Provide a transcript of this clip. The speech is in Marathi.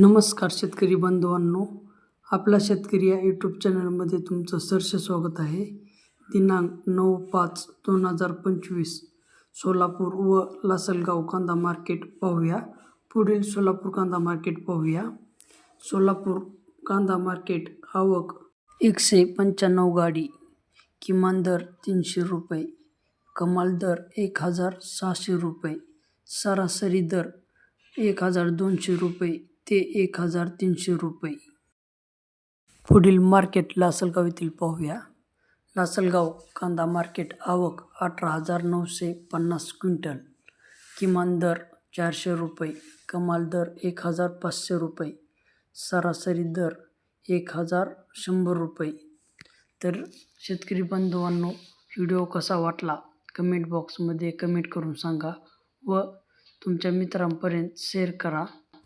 नमस्कार शेतकरी बांधवांनो. आपला शेतकरी या यूट्यूब चॅनलमध्ये तुमचं सहर्ष स्वागत आहे. दिनांक नऊ पाच दोन हजार पंचवीस सोलापूर व लासलगाव कांदा मार्केट पाहूया. पुढील सोलापूर कांदा मार्केट पाहूया. सोलापूर कांदा मार्केट आवक एकशे पंच्याण्णव गाडी किमान दर तीनशे रुपये कमाल दर एक हजार सहाशे रुपये सरासरी दर एक हजार दोनशे रुपये ते एक हजार तीनशे रुपये. पुढील मार्केट लासलगाव येथील पाहूया. लासलगाव कांदा मार्केट आवक अठरा हजार नऊशे पन्नास क्विंटल. किमान दर चारशे रुपये. कमाल दर एक हजार पाचशे रुपये. सरासरी दर एक हजार शंभर रुपये. तर शेतकरी बांधवांनो व्हिडिओ कसा वाटला? कमेंट बॉक्समध्ये कमेंट करून सांगा व तुमच्या मित्रांपर्यंत शेअर करा.